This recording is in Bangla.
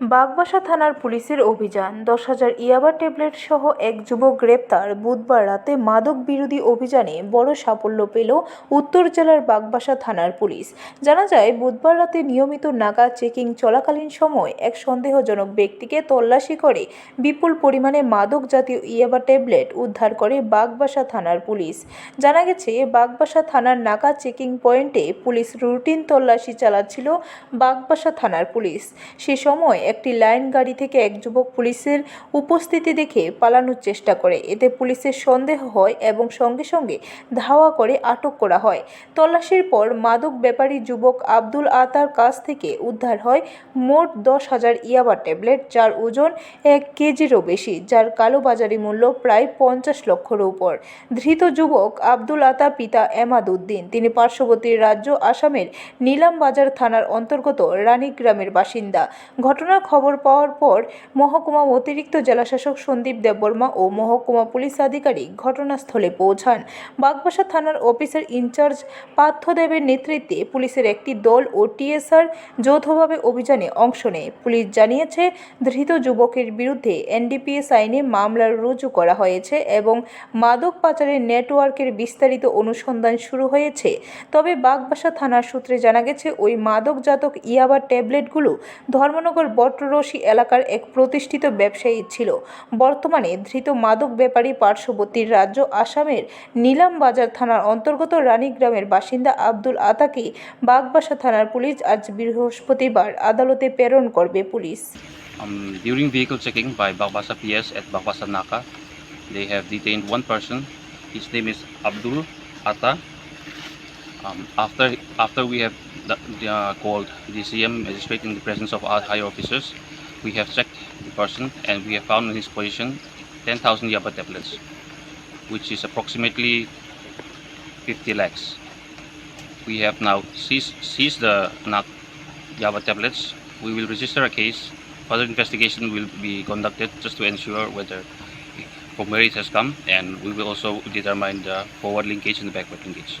বাগবাসা থানার পুলিশের অভিযান। দশ হাজার ইয়াবা ট্যাবলেট সহ এক যুবক গ্রেপ্তার। বুধবার রাতে মাদক বিরোধী অভিযানে বড় সাফল্য পেল উত্তর জেলার বাগবাসা থানার পুলিশ। জানা যায়, বুধবার রাতে নিয়মিত নাগা চেকিং চলাকালীন সময় এক সন্দেহজনক ব্যক্তিকে তল্লাশি করে বিপুল পরিমাণে মাদক জাতীয় ইয়াবা ট্যাবলেট উদ্ধার করে বাগবাসা থানার পুলিশ। জানা গেছে, বাগবাসা থানার নাকা চেকিং পয়েন্টে পুলিশ রুটিন তল্লাশি চালাচ্ছিল বাগবাসা থানার পুলিশ। সে সময় একটি লাইন গাড়ি থেকে এক যুবক পুলিশের উপস্থিতি দেখে পালানোর চেষ্টা করে। এতে পুলিশের সন্দেহ হয় এবং সঙ্গে সঙ্গে ধাওয়া করে আটক করা হয়। তল্লাশির পর মাদক ব্যাপারী যুবক আব্দুল আতার কাছ থেকে উদ্ধার হয় মোট দশ হাজার ইয়াবা ট্যাবলেট, যার ওজন এক কেজিরও বেশি, যার কালোবাজারি মূল্য প্রায় পঞ্চাশ লক্ষর উপর। ধৃত যুবক আব্দুল আতা পিতা এমাদউদ্দিন তিনি পার্শ্ববর্তী রাজ্য আসামের নীলামবাজার থানার অন্তর্গত রানীগ্রামের বাসিন্দা। ঘটনার খবর পাওয়ার পর মহকুমা অতিরিক্ত জেলাশাসক সন্দীপ দেববর্মা ও মহকুমা পুলিশ আধিকারিক ঘটনাস্থলে পৌঁছান। বাগবাসা থানার অফিসার ইনচার্জ পার্থদেবের নেতৃত্বে পুলিশের একটি দল ও টিএসআর যৌথভাবে অভিযানে অংশ নেয়। পুলিশ জানিয়েছে, ধৃত যুবকের বিরুদ্ধে এনডিপিএস আইনে মামলা রুজু করা হয়েছে এবং মাদক পাচারের নেটওয়ার্কের বিস্তারিত অনুসন্ধান শুরু হয়েছে। তবে বাগবাসা থানার সূত্রে জানা গেছে, ওই মাদকজাতক ইয়াবা ট্যাবলেটগুলো ধর্মনগর বটরশি এলাকার এক প্রতিষ্ঠিত ব্যবসায়ী ছিল বর্তমানে ধৃত মাদক ব্যাপারী পার্শ্ববর্তী রাজ্য আসামের নীলামবাজার থানার অন্তর্গত রানীগ্রামের বাসিন্দা আব্দুল আতাকে বাগবাসা থানার পুলিশ আজ বৃহস্পতিবার আদালতে প্রেরণ করবে police Um, during vehicle checking by Bagbasa PS at Bagbasa Naka, they have detained one person. His name is Abdul Atta. Um, after after we have the, the, uh, called the CM magistrate in the presence of our higher officers, we have checked the person and we have found in his possession 10,000 Yaba tablets, which is approximately 50 lakhs. We have now seized, seized the NAC Java tablets. We will register a case. Further investigation will be conducted just to ensure whether from where it has come, and we will also determine the forward linkage and the backward linkage.